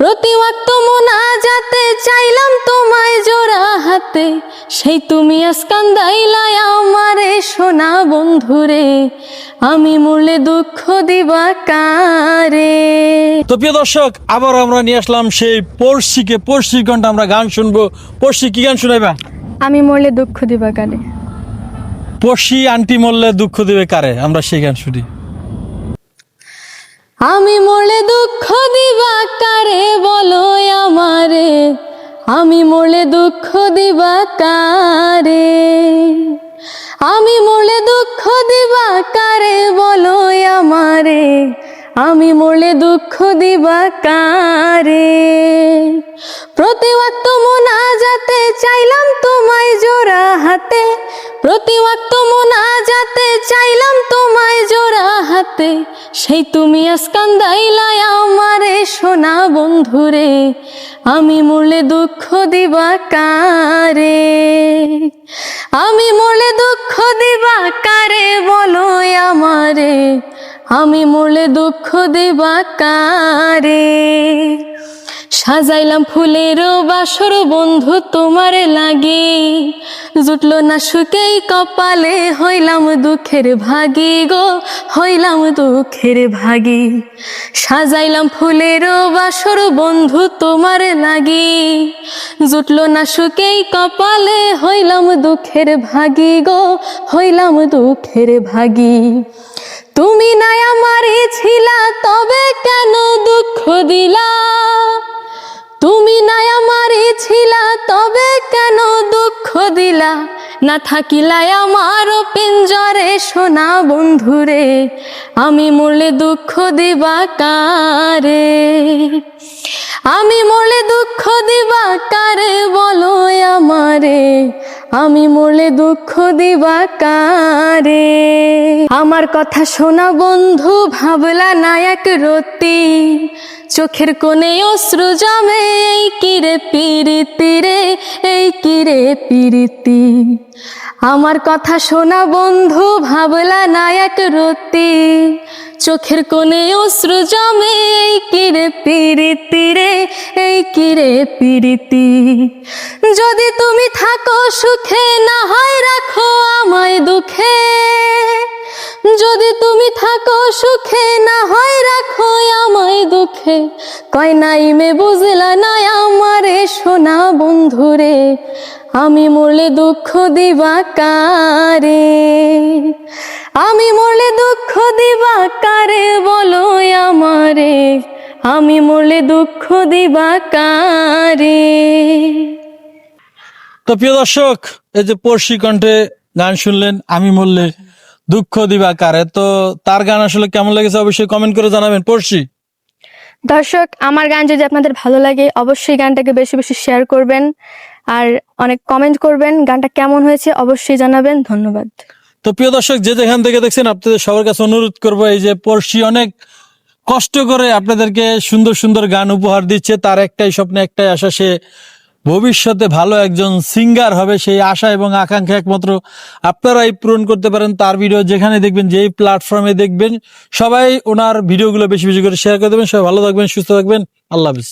প্রতি ওয়াক্ত মোনাজাতে চাইলাম তোমায় জোড়া হাতে। সেই তুমি আসকান্দাইলাই আমারে সোনা বন্ধুরে আমি মূলে দুঃখ দিবা কারে। তো প্রিয় দর্শক আবার আমরা নিয়ে আসলাম সেই পড়শিকে পড়শির ঘণ্টা আমরা গান শুনব। পড়শি কি গান শুনাইবা? আমি মরলে দুঃখ দিবা কারে। পড়শি আন্টি মরলে দুঃখ দেবে কারে? আমরা সেই গান শুনি। আমি মরলে দুঃখ আমি মরলে দুঃখ দিবা কারে? আমি মরলে দুঃখ দিবা কারে বলো আমারে? আমি মরলে দুঃখ দিবা কারে? প্রতি ওয়াক্ত মোনাজাতে চাইলাম তোমায় জোড়া হাতে। প্রতি ওয়াক্ত মোনাজাতে চাইলাম তোমায় জোড়া হাতে। সেই তুমি আসকান্দাইলাই আমারে সোনা বন্ধুরে, আমি মরলে দুঃখ দিবা কারে? আমি মরলে দুঃখ দিবা কারে বলো আমারে, আমি মরলে দুঃখ দিবা কারে? সাজাইলাম ফুলেরও বাসর, বন্ধু তোমারে লাগে। জুটলো না সুকেই কপালে, হইলাম দুঃখের ভাগি গো, হইলাম দুঃখের ভাগি। সাজাইলাম ফুলেরও বাসর, বন্ধু তোমার লাগি। জুটলো না সুকেই কপালে, হইলাম দুঃখের ভাগি গো, হইলাম দুঃখের ভাগি। তুমি নাই আমারে ছিলা, তবে কেন দুঃখ দিলা? দিলা, না থাকিলাই আমার পিঞ্জরে সোনা বন্ধুরে, আমি মরলে দুঃখ দিবা কারে? আমি মরলে দুঃখ দিবা কারে বলো আমারে, আমি মরলে দুঃখ দিবা কারে? আমার কথা শোনা বন্ধু, ভাবলা নায়ক রতি। চোখের কোণে অশ্রু জমে, এই কিরে পিরিতি রে, এই কিরে পিরিতি? আমার কথা শোনা বন্ধু, ভাবলা নায়ক রতি। চোখের কোণে অশ্রু জমে, এই কিরে পিরিতি রে, এই কিরে পিরিতি? যদি তুমি থাকো সুখে, না হয় রাখো আমায় দুঃখে। যদি তুমি থাকো সুখে, না হয় রাখো আমায় দুঃখে। কয় নাই মে বুঝলা না আমারে সোনা বন্ধুরে আমি মরলে দুঃখ দিবা কারে? আমি মরলে দুঃখ দিবা কারে বলো আমারে? আমি মরলে দুঃখ দিবা কারে? তো প্রিয় দর্শক, এই যে পড়শি কণ্ঠে গান শুনলেন, আমি মরলে দুঃখ দিবা কারে, তো তার গান আসলে কেমন লেগেছে অবশ্যই কমেন্ট করে জানাবেন। পড়শি। দর্শক, আমার গান যদি আপনাদের ভালো লাগে, অবশ্যই গানটাকে বেশি বেশি শেয়ার করবেন। আর অনেক কমেন্ট করবেন, গানটা কেমন হয়েছে অবশ্যই জানাবেন। ধন্যবাদ। তো প্রিয় দর্শক, যে যেখান থেকে দেখছেন, আপনাদের সবার কাছে অনুরোধ করব, এই যে পড়শি অনেক কষ্ট করে আপনাদেরকে সুন্দর সুন্দর গান উপহার দিচ্ছে, তার একটাই স্বপ্নে, একটাই আশা, সে ভবিষ্যতে ভালো একজন সিঙ্গার হবে, সেই আশা এবং আকাঙ্ক্ষা একমাত্র আপনারাই পূরণ করতে পারেন তার ভিডিও যেখানে দেখবেন, যেই প্ল্যাটফর্মে দেখবেন, সবাই ওনার ভিডিওগুলো বেশি বেশি করে শেয়ার করে দেবেন। সবাই ভালো থাকবেন, সুস্থ থাকবেন। আল্লাহ হাফিজ।